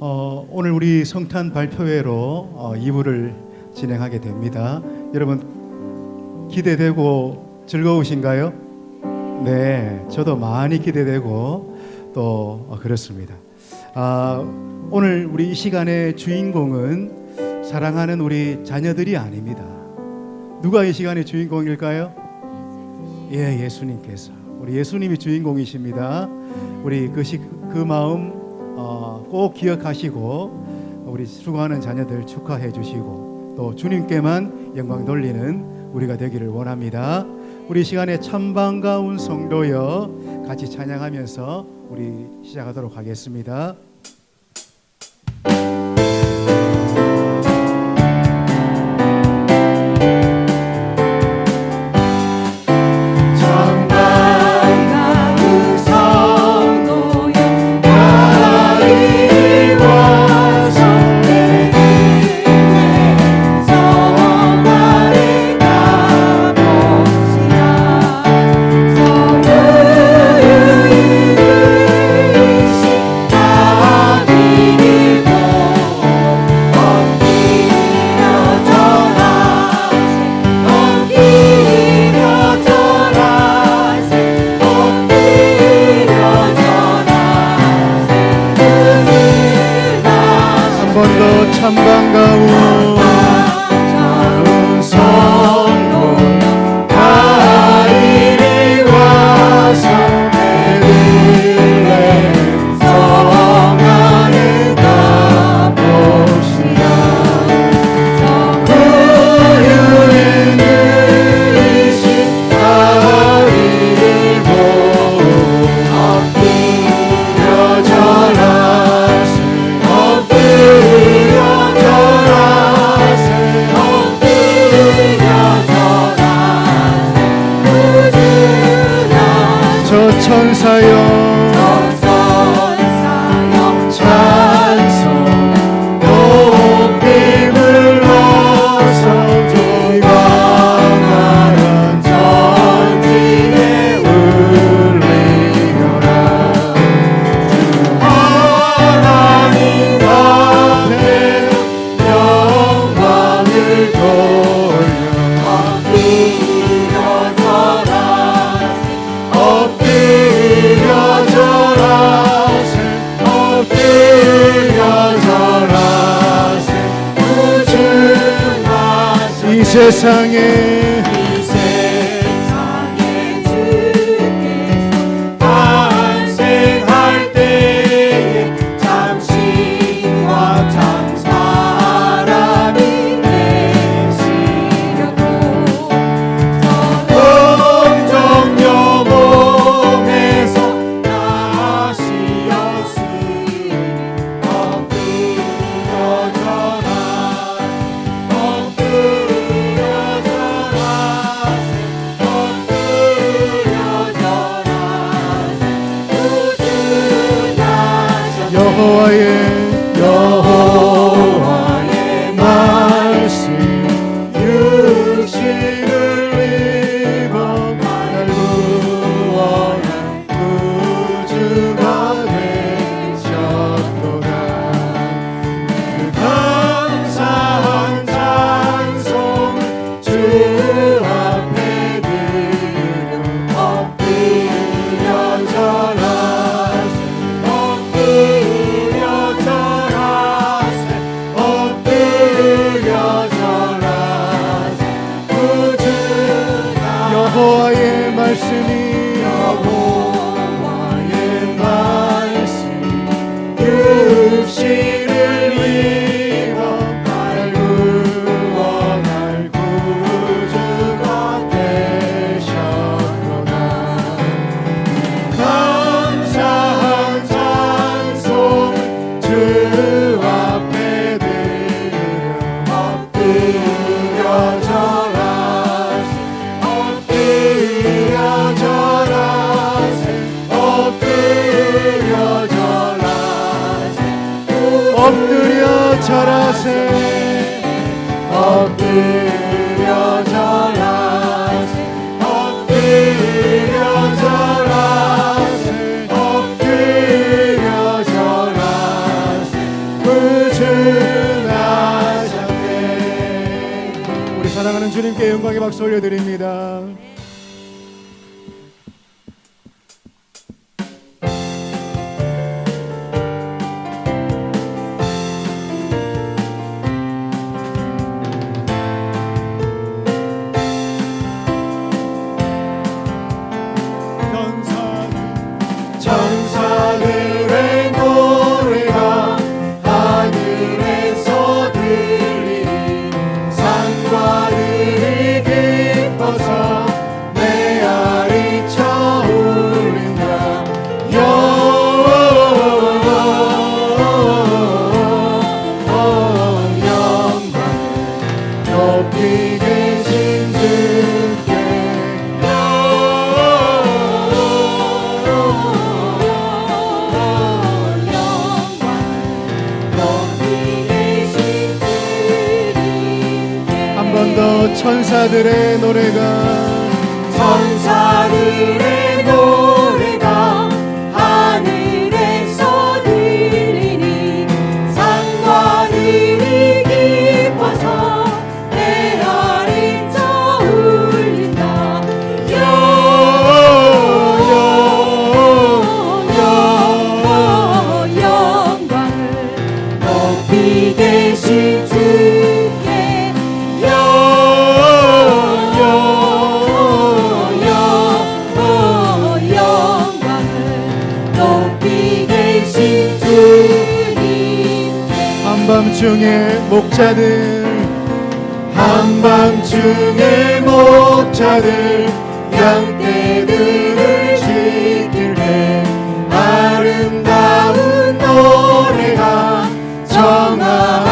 어, 오늘 우리 성탄 발표회로 어, 2부를 진행하게 됩니다. 여러분 기대되고 즐거우신가요? 네, 저도 많이 기대되고 또 어, 그렇습니다. 아, 오늘 우리 이 시간의 주인공은 사랑하는 우리 자녀들이 아닙니다. 누가 이 시간의 주인공일까요? 예, 예수님께서 우리 예수님이 주인공이십니다. 우리 그, 시, 그 마음 어, 꼭 기억하시고 우리 수고하는 자녀들 축하해 주시고 또 주님께만 영광 돌리는 우리가 되기를 원합니다. 우리 시간에 참 반가운 성도여 같이 찬양하면서 우리 시작하도록 하겠습니다. 세상에 Oh Yeah. 여 엎드려 절하세. 엎드려 절하세. 엎드려 절하세. 엎드려 절하세. 구주나셨네 우리 사랑하는 주님께 영광의 박수 올려드립니다. 천사들의 노래가 천사들의 목자들 한밤중에 목자들 양떼들을 지킬래 아름다운 노래가 전하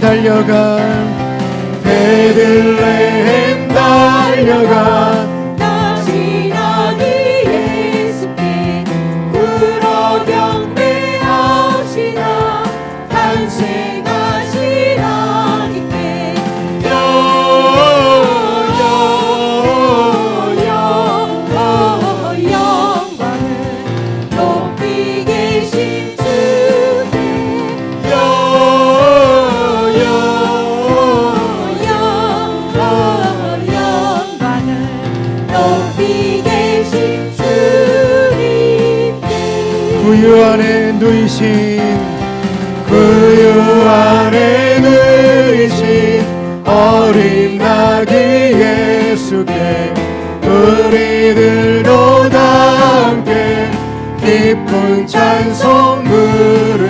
달려가. 베들레헴 달려가. 누이신 그유 아래 누이신 어린 나귀 예수께 우리들도 함께 깊은 찬송 부르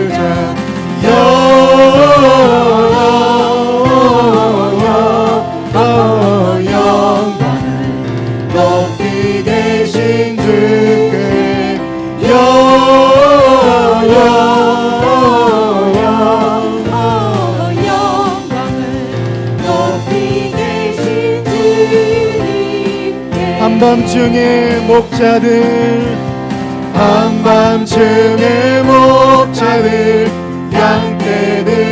밤중의 목자들 밤밤중의 목자들 양떼들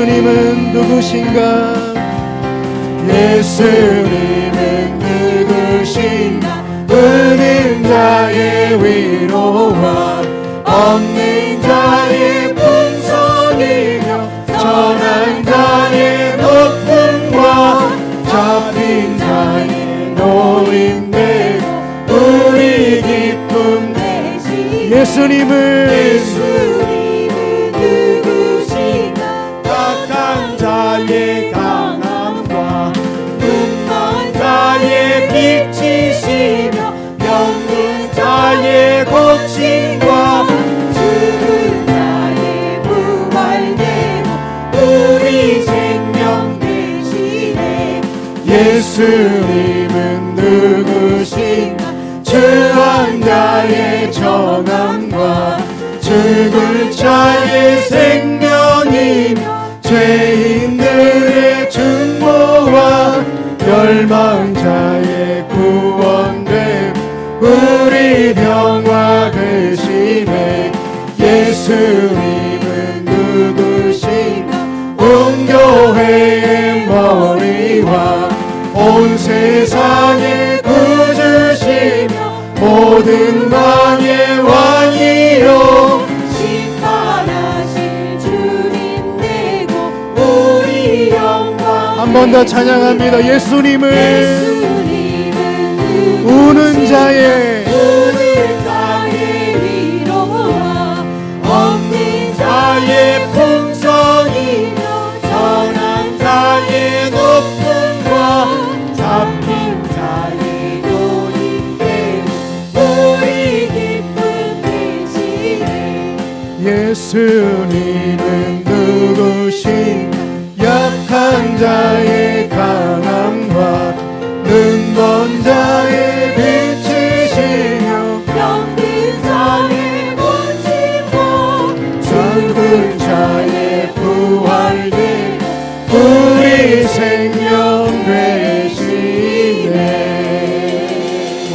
예수님은 누구신가? 예수님은 누구신가? 은인 자의 위로와 없는 자의 풍성이며 전한 자의 높음과 잡힌 자의 노인내 우리 기쁨 예수님을 예수 찬양합니다. 예수님을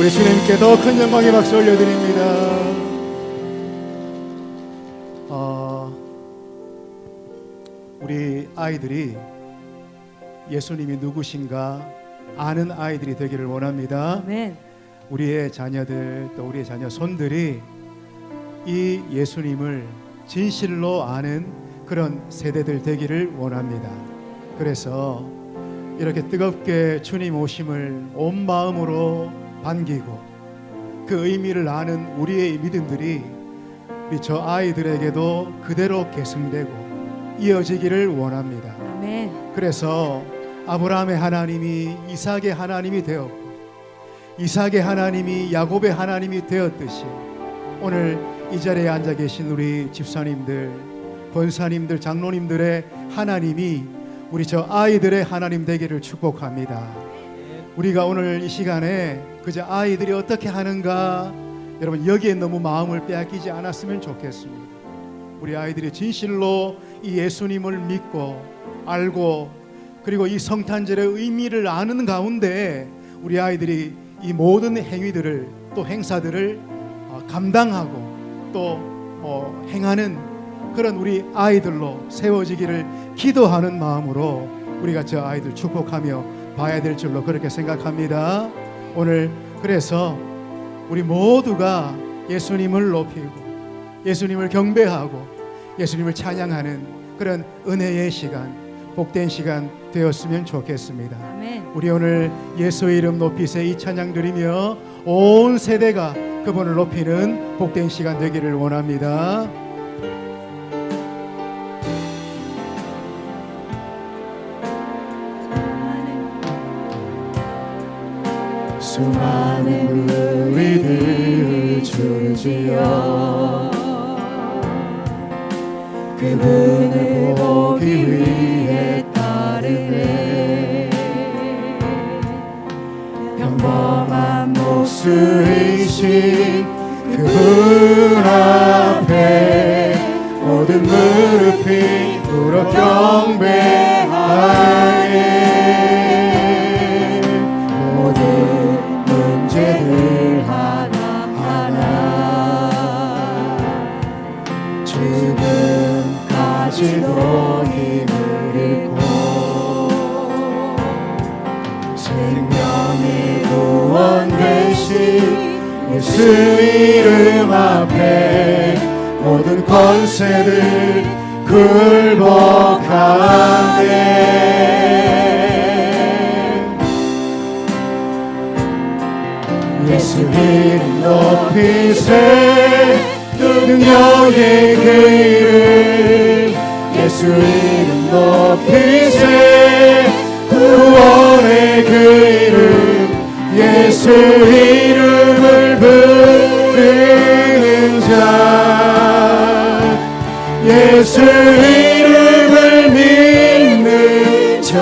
우리 주님께 더 큰 영광의 박수 올려드립니다. 어, 우리 아이들이 예수님이 누구신가 아는 아이들이 되기를 원합니다. 아멘 우리의 자녀들 또 우리의 자녀 손들이 이 예수님을 진실로 아는 그런 세대들 되기를 원합니다. 그래서 이렇게 뜨겁게 주님 오심을 온 마음으로 반기고 그 의미를 아는 우리의 믿음들이 우리 저 아이들에게도 그대로 계승되고 이어지기를 원합니다. 아멘 그래서 아브라함의 하나님이 이삭의 하나님이 되었고 이삭의 하나님이 야곱의 하나님이 되었듯이 오늘 이 자리에 앉아 계신 우리 집사님들, 권사님들, 장로님들의 하나님이 우리 저 아이들의 하나님 되기를 축복합니다. 우리가 오늘 이 시간에 그저 아이들이 어떻게 하는가 여러분 여기에 너무 마음을 빼앗기지 않았으면 좋겠습니다. 우리 아이들이 진실로 이 예수님을 믿고 알고 그리고 이 성탄절의 의미를 아는 가운데 우리 아이들이 이 모든 행위들을 또 행사들을 어, 감당하고 또 어, 행하는 그런 우리 아이들로 세워지기를 기도하는 마음으로 우리가 저 아이들 축복하며 봐야 될 줄로 그렇게 생각합니다. 오늘 그래서 우리 모두가 예수님을 높이고 예수님을 경배하고 예수님을 찬양하는 그런 은혜의 시간, 복된 시간 되었으면 좋겠습니다. 아멘 우리 오늘 예수의 이름 높이세 이 찬양 드리며 온 세대가 그분을 높이는 복된 시간 되기를 원합니다. 수많은 생명의 구원 되신 예수 이름 앞에 모든 권세를 굴복하네. 예수 이름 높이세 능력의 그 이름 예수 이름 높이세 그 이름 예수 이름을 부르는 자. 예수 이름을 믿는 자.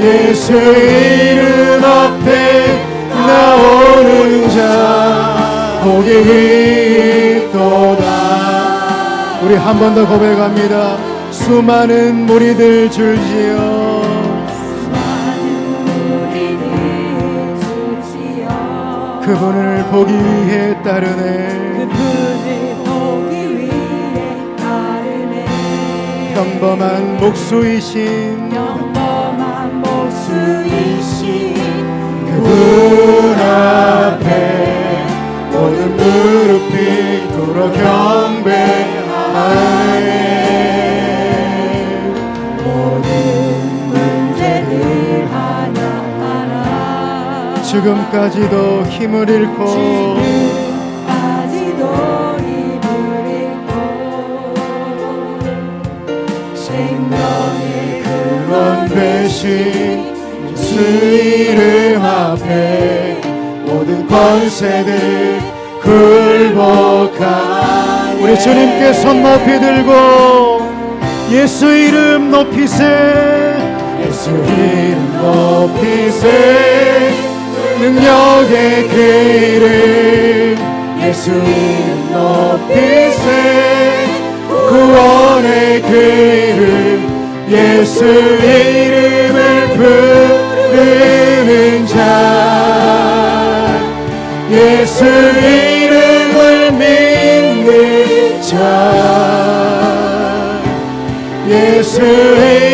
예수 이름 앞에 나오는 자. 복이 있도다. 우리 한 번 더 고백합니다. 수많은 무리들 줄지어 그분을 보기 위해 따르네. 그분을 보기 위해 따르네. 평범한 목수이신 평범한 목수이신 그분 앞에 모든 무릎이 꿇어 경배하네 지금까지도 힘을 잃고 지금까지도 힘을 잃고 생명의 그런 대신 예수 이름 앞에 모든 권세들 굴복하 우리 주님께 손 높이 들고 예수 이름 높이세. 예수 이름 높이세 능력의 그 이름 예수 높이세. 구원의 그 이름 예수 이름을 부르는 자. 예수 이름을 믿는 자. 예수 이름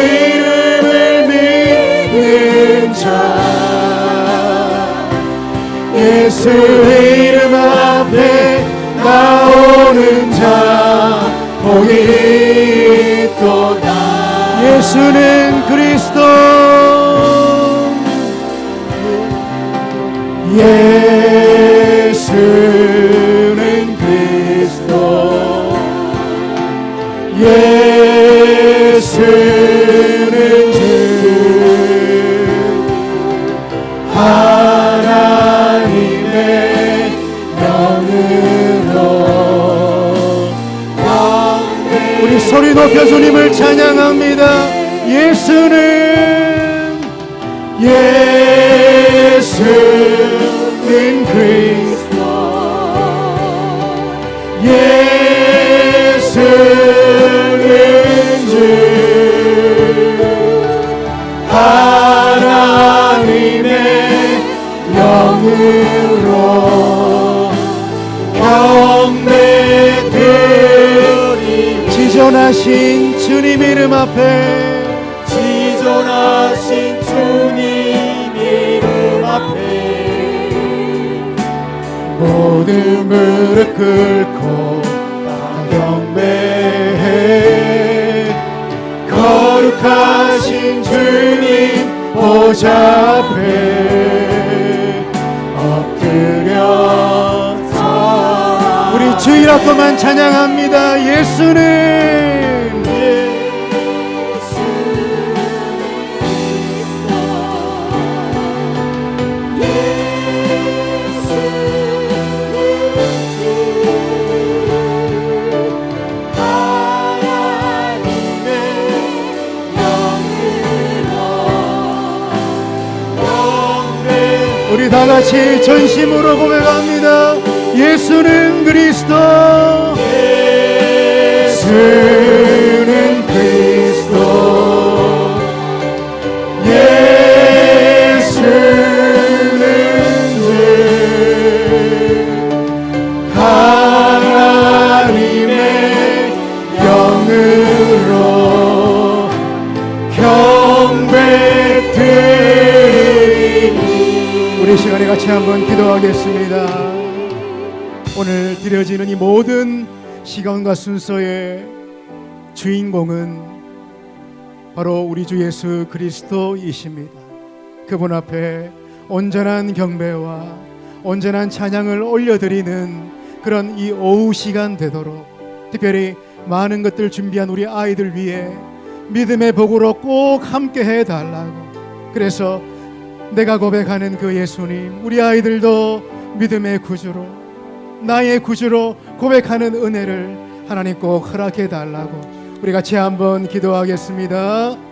예수 이름 앞에 나오는 자 복이 있도다. 예수는 그리스도. 예수는 그리스도. 예수 높여 주님을 찬양합니다. 예수는 예수는 그리스도. 예수는 주. 하나님의 영으로 지존하신 주님 이름 앞에. 지존하신 주님 이름 앞에. 모든 무릎 꿇고 다 경배해. 거룩하신 주님 보좌 앞에. 엎드려서. 우리 주일 앞만 찬양합니다. 예수는 전심으로 고백합니다. 예수는 그리스도. 기도하겠습니다. 오늘 드려지는 이 모든 시간과 순서의 주인공은 바로 우리 주 예수 그리스도이십니다. 그분 앞에 온전한 경배와 온전한 찬양을 올려드리는 그런 이 오후 시간 되도록 특별히 많은 것들 준비한 우리 아이들 위해 믿음의 복으로 꼭 함께 해 달라고 그래서 내가 고백하는 그 예수님 우리 아이들도 믿음의 구주로 나의 구주로 고백하는 은혜를 하나님 꼭 허락해 달라고 우리 같이 한번 기도하겠습니다.